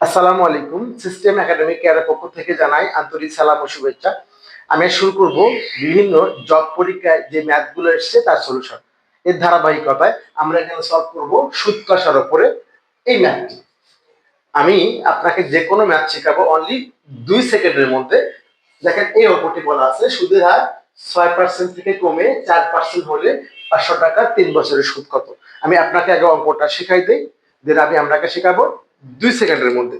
আসসালামু আলাইকুম। System academy কেয়ারের পক্ষ থেকে জানাই আন্তরিক সালাম ও শুভেচ্ছা। আমি শুরু করব বিভিন্ন জব পরীক্ষায় যে ম্যাথগুলো এসছে তার সলিউশন এর ধারাবাহিকতায় আমরা এখানে সলভ করব সুদ কষার উপরে এই ম্যাথটি আমি আপনাকে যে কোনো ম্যাথ শেখাবো অনলি দুই সেকেন্ডের মধ্যে। দেখেন এই অঙ্কটি বলা আছে সুদের হার ছয় পার্সেন্ট থেকে কমে চার পার্সেন্ট হলে পাঁচশো টাকা তিন বছরের সুদ কত? আমি আপনাকে আগে অঙ্কটা শেখাই দিই দেন আমি আপনাকে শেখাবো। দুই সেকেন্ডের মধ্যে।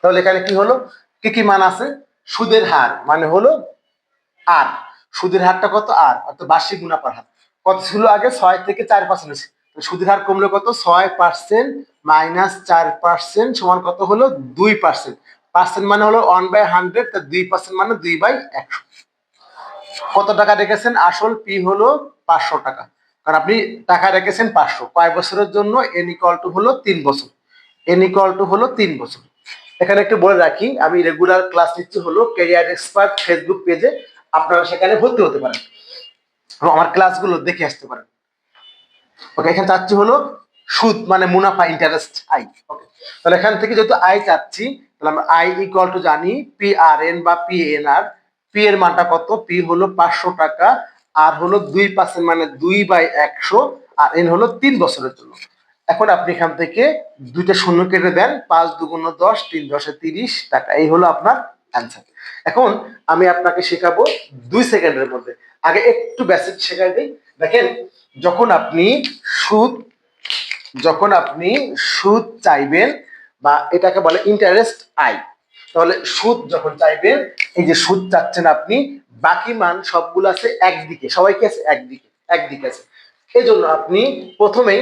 তাহলে এখানে কি হলো? কি কি মান আছে? সুদের হার মানে হলো আর। সুদের হারটা কত? আর। অর্থাৎ বার্ষিক মুনাফার হার। কত ছিল আগে? ছয় থেকে চার পার্সেন্ট সুদের হার কমলো কত? ছয় পার্সেন্ট মাইনাস চার পার্সেন্ট সমান কত হলো? দুই পার্সেন্ট পার্সেন্ট মানে হলো ওয়ান বাই হান্ড্রেড তা দুই পার্সেন্ট মানে দুই বাই একশো। কত টাকা রেখেছেন? আসল পি হলো পাঁচশো টাকা। কারণ আপনি টাকা রেখেছেন পাঁচশো। কয় বছরের জন্য? এন ইকুয়াল টু হলো তিন বছর। এন ইকুয়াল টু হলো তিন বছর। এখানে একটু বলে রাখি, আমি রেগুলার ক্লাস নিচ্ছি হলো ক্যারিয়ার এক্সপার্ট ফেসবুক পেজে আপনারা সেখানে ভর্তি হতে পারেন। এবং আমার ক্লাসগুলো দেখে আসতে পারেন। ওকে এখানে চাচ্ছি হলো সুদ মানে মুনাফা ইন্টারেস্ট আই ওকে তাহলে এখান থেকে যেহেতু আই চাচ্ছি, তাহলে আমরা আই ইকুয়াল টু জানি পি আর এন বা পি এন আর পি এর মানটা কত? পি হলো পাঁচশো টাকা, আর হলো দুই পার্সেন্ট মানে দুই বাই একশো, আর এন হলো তিন বছরের জন্য। এখন আপনি এখান থেকে দুইটা শূন্য কেটে দেন, পাঁচ দুগুণ দশ, তিন দশে তিরিশ, টাকা। এই হলো আপনার অ্যান্সার এখন আমি আপনাকে শেখাবো দুই সেকেন্ডের মধ্যে। আগে একটু বেসিক শেখাই দিই। দেখেন, যখন আপনি সুদ, যখন আপনি সুদ চাইবেন বা এটাকে বলে ইন্টারেস্ট আই তাহলে সুদ যখন চাইবেন, এই যে সুদ চাচ্ছেন আপনি, বাকি মান সবগুলো আছে একদিকে। সবাইকে আছে একদিকে একদিকে আছে। এই জন্য আপনি প্রথমেই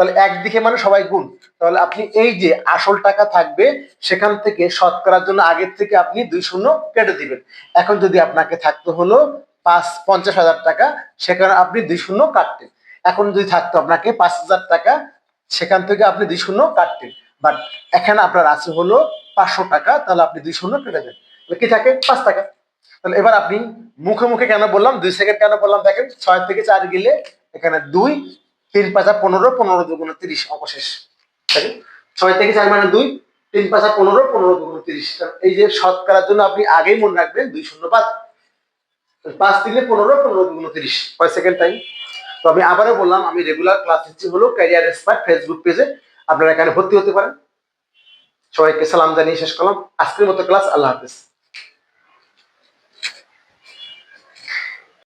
তাহলে একদিকে মানে সবাই গুণ। তাহলে আপনি এই যে আসল টাকা থাকবে, সেখান থেকে শতকরার জন্য আগের থেকে আপনি দুই শূন্য কেটে দিবেন। এখন যদি আপনাকে থাকতে হলো পাঁচ, পঞ্চাশ হাজার টাকা, সেখানে আপনি দুই শূন্য কাটতেন। এখন যদি থাকতো আপনাকে পাঁচ হাজার টাকা, সেখান থেকে আপনি দুই শূন্য কাটতেন। বাট এখানে আপনার আছে হলো পাঁচশো টাকা, তাহলে আপনি দুই শূন্য কেটে দেন। কি থাকে? পাঁচ টাকা। তাহলে এবার আপনি মুখে মুখে কেন বললাম? দুই সেকেন্ড কেন বললাম? দেখেন ছয় থেকে চার গেলে এখানে দুই তিন পাঁচা পনেরো পনেরো দুগুণ তিরিশ, অবশেষ। ছয় থেকে চার মানে দুই, তিন পাঁচা পনেরো পনেরো দুগুণ তিরিশ। এই যে শতকরার জন্য আপনি আগেই মনে রাখবেন, দুই শূন্য পাঁচ। পাঁচ তিনে পনেরো পনেরো দুগুণ তিরিশ। কয় সেকেন্ড টাইম তো আমি আবারও বললাম, আমি রেগুলার ক্লাস দিচ্ছি হলো ক্যারিয়ার এক্সপার্ট ফেসবুক পেজে আপনারা এখানে ভর্তি হতে পারেন। সবাইকে সালাম জানিয়ে শেষ করলাম। আজকের মতো ক্লাস আল্লাহ হাফিজ।